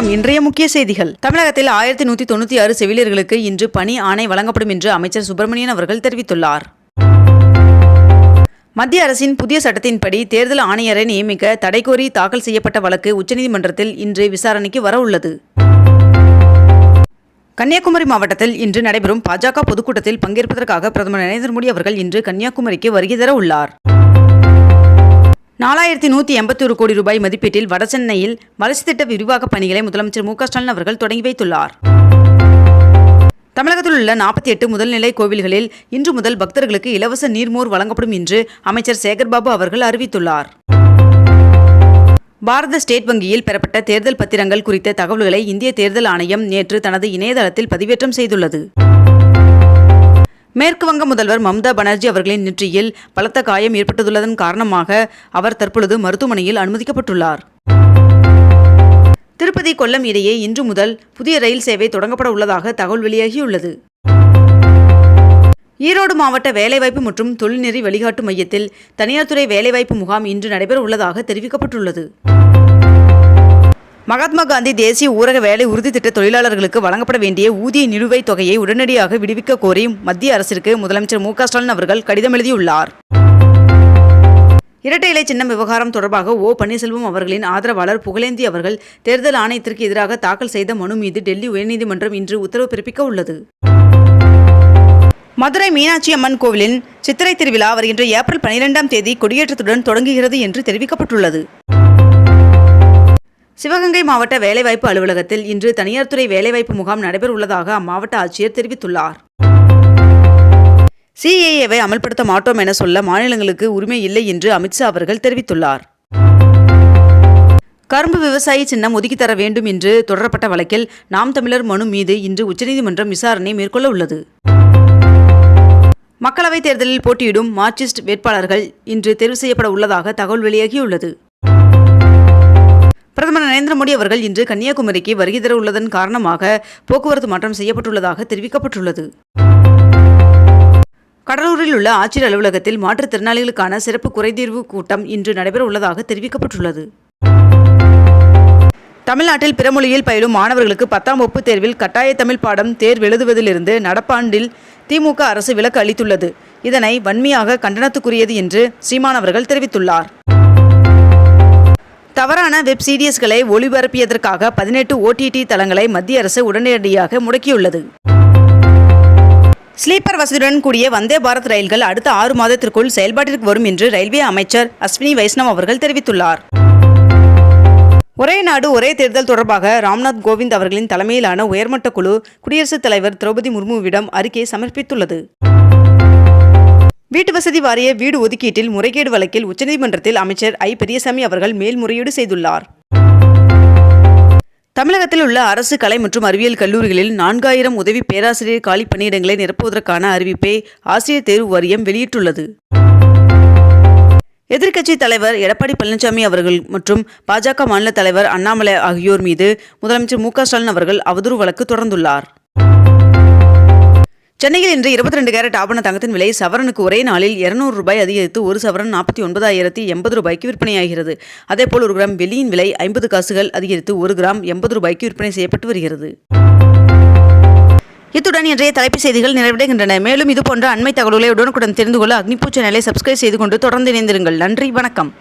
வணக்கம். இன்றைய முக்கிய செய்திகள். தமிழகத்தில் ஆயிரத்தி நூத்தி தொண்ணூத்தி ஆறு செவிலியர்களுக்கு இன்று பணி ஆணை வழங்கப்படும் என்று அமைச்சர் சுப்பிரமணியன் அவர்கள் தெரிவித்துள்ளார். மத்திய அரசின் புதிய சட்டத்தின்படி தேர்தல் ஆணையரை நியமிக்க தடை கோரி தாக்கல் செய்யப்பட்ட வழக்கு உச்சநீதிமன்றத்தில் இன்று விசாரணைக்கு வர உள்ளது. கன்னியாகுமரி மாவட்டத்தில் இன்று நடைபெறும் பாஜக பொதுக்கூட்டத்தில் பங்கேற்பதற்காக பிரதமர் நரேந்திர மோடி அவர்கள் இன்று கன்னியாகுமரிக்கு வருகை தர உள்ளார். நாலாயிரத்தி நூற்றி எண்பத்தி ஒரு கோடி ரூபாய் மதிப்பீட்டில் வடசென்னையில் வளர்ச்சி திட்ட விரிவாக்கப் பணிகளை முதலமைச்சர் மு ஸ்டாலின் அவர்கள் தொடங்கி வைத்துள்ளார். தமிழகத்தில் உள்ள நாற்பத்தி எட்டு முதல்நிலை கோவில்களில் இன்று முதல் பக்தர்களுக்கு இலவச நீர்மோர் வழங்கப்படும் என்று அமைச்சர் சேகர்பாபு அவர்கள் அறிவித்துள்ளார். பாரத ஸ்டேட் வங்கியில் பெறப்பட்ட தேர்தல் பத்திரங்கள் குறித்த தகவல்களை இந்திய தேர்தல் ஆணையம் நேற்று தனது இணையதளத்தில் பதிவேற்றம் செய்துள்ளது. மேற்கு வங்க முதல்வர் மம்தா பானர்ஜி அவர்களின் நெற்றியில் பலத்த காயம் ஏற்பட்டுள்ளதன் காரணமாக அவர் தற்பொழுது மருத்துவமனையில் அனுமதிக்கப்பட்டுள்ளார். திருப்பதி கொல்லம் இடையே இன்று முதல் புதிய ரயில் சேவை தொடங்கப்பட உள்ளதாக தகவல் வெளியாகியுள்ளது. ஈரோடு மாவட்ட வேலைவாய்ப்பு மற்றும் தொழில்நெறி வழிகாட்டு மையத்தில் தனியார் துறை வேலைவாய்ப்பு முகாம் இன்று நடைபெற உள்ளதாக தெரிவிக்கப்பட்டுள்ளது. மகாத்மா காந்தி தேசிய ஊரக வேலை உறுதி திட்ட தொழிலாளர்களுக்கு வழங்கப்பட வேண்டிய ஊதிய நிலுவைத் தொகையை உடனடியாக விடுவிக்க கோரி மத்திய அரசிற்கு முதலமைச்சர் மு ஸ்டாலின் அவர்கள் கடிதம் எழுதியுள்ளார். இரட்டை இலை சின்னம் விவகாரம் தொடர்பாக ஓ பன்னீர்செல்வம் அவர்களின் ஆதரவாளர் புகழேந்தி அவர்கள் தேர்தல் ஆணையத்திற்கு எதிராக தாக்கல் செய்த மனு மீது டெல்லி உயர்நீதிமன்றம் இன்று உத்தரவு பிறப்பிக்க உள்ளது. மதுரை மீனாட்சி அம்மன் கோவிலின் சித்திரை திருவிழா வருகின்ற ஏப்ரல் பனிரெண்டாம் தேதி கொடியேற்றத்துடன் தொடங்குகிறது என்று தெரிவிக்கப்பட்டுள்ளது. சிவகங்கை மாவட்ட வேலைவாய்ப்பு அலுவலகத்தில் இன்று தனியார் துறை வேலைவாய்ப்பு முகாம் நடைபெற உள்ளதாக அம்மாவட்ட ஆட்சியர் தெரிவித்துள்ளார். சிஏஏவை அமல்படுத்த மாட்டோம் என சொல்ல மாநிலங்களுக்கு உரிமை இல்லை என்று அமித்ஷா அவர்கள் தெரிவித்துள்ளார். கரும்பு விவசாயி சின்னம் ஒதுக்கி தர வேண்டும் என்று தொடரப்பட்ட வழக்கில் நாம் தமிழர் மனு மீது இன்று உச்சநீதிமன்றம் விசாரணை மேற்கொள்ள உள்ளது. மக்களவைத் தேர்தலில் போட்டியிடும் மார்க்சிஸ்ட் வேட்பாளர்கள் இன்று தேர்வு செய்யப்பட உள்ளதாக தகவல் வெளியாகியுள்ளது. பிரதமர் நரேந்திர மோடி அவர்கள் இன்று கன்னியாகுமரிக்கு வருகை தர உள்ளதன் காரணமாக போக்குவரத்து மாற்றம் செய்யப்பட்டுள்ளதாக தெரிவிக்கப்பட்டுள்ளது. கடலூரில் உள்ள ஆட்சியர் அலுவலகத்தில் மாற்றுத்திறனாளிகளுக்கான சிறப்பு குறைதீர்வு கூட்டம் இன்று நடைபெற உள்ளதாக தெரிவிக்கப்பட்டுள்ளது. தமிழ்நாட்டில் பிறமொழியில் பயிலும் மாணவர்களுக்கு பத்தாம் வகுப்பு தேர்வில் கட்டாய தமிழ் பாடம் தேர்வு எழுதுவதிலிருந்து நடப்பாண்டில் திமுக அரசு விலக்கு அளித்துள்ளது. இதனை வன்மையாக கண்டனத்துக்குரியது என்று சீமானவர்கள் தெரிவித்துள்ளார். தவறான வெப் சீரியஸ்களை ஒளிபரப்பியதற்காக பதினெட்டு ஓடிடி தளங்களை மத்திய அரசு உடனடியாக முடக்கியுள்ளது. ஸ்லீப்பர் வசதியுடன் கூடிய வந்தே பாரத் ரயில்கள் அடுத்த ஆறு மாதத்திற்குள் செயல்பாட்டிற்கு வரும் என்று ரயில்வே அமைச்சர் அஸ்வினி வைஷ்ணவ் அவர்கள் தெரிவித்துள்ளார். ஒரே நாடு ஒரே தேர்தல் தொடர்பாக ராம்நாத் கோவிந்த் அவர்களின் தலைமையிலான உயர்மட்ட குழு குடியரசுத் தலைவர் திரௌபதி முர்முவிடம் அறிக்கை சமர்ப்பித்துள்ளது. வீட்டு வசதி வாரிய வீடு ஒதுக்கீட்டில் முறைகேடு வழக்கில் உச்சநீதிமன்றத்தில் அமைச்சர் ஐ. பெரியசாமி அவர்கள் மேல்முறையீடு செய்துள்ளார். தமிழகத்தில் உள்ள அரசு கலை மற்றும் அறிவியல் கல்லூரிகளில் நான்காயிரம் உதவி பேராசிரியர் காலி பணியிடங்களை நிரப்புவதற்கான அறிவிப்பை ஆசிரியர் தேர்வு வாரியம் வெளியிட்டுள்ளது. எதிர்க்கட்சி தலைவர் எடப்பாடி பழனிசாமி அவர்கள் மற்றும் பாஜக மாநில தலைவர் அண்ணாமலை ஆகியோர் மீது முதலமைச்சர் மு க ஸ்டாலின் அவர்கள் அவதூறு வழக்கு தொடர்ந்துள்ளார். சென்னையில் இன்று இருபத்தி ரெண்டு கேரட் ஆபண தங்கத்தின் விலை சவரனுக்கு ஒரே நாளில் இருநூறு ரூபாய் அதிகரித்து ஒரு சவரன் நாற்பத்தி ஒன்பதாயிரத்தி எண்பது ரூபாய்க்கு விற்பனையாகிறது. அதேபோல் ஒரு கிராம் வெள்ளியின் விலை ஐம்பது காசுகள் அதிகரித்து ஒரு கிராம் எண்பது ரூபாய்க்கு விற்பனை செய்யப்பட்டு வருகிறது. இத்துடன் இன்றைய தலைப்புச் செய்திகள் நிறைவடைகின்றன. மேலும் இதுபோன்ற அண்மை தகவல்களை உடனுக்குடன் தெரிந்து கொள்ள அக்னிபூ சேனலை சப்ஸ்கிரைப் செய்து கொண்டு தொடர்ந்து இணைந்திருங்கள். நன்றி வணக்கம்.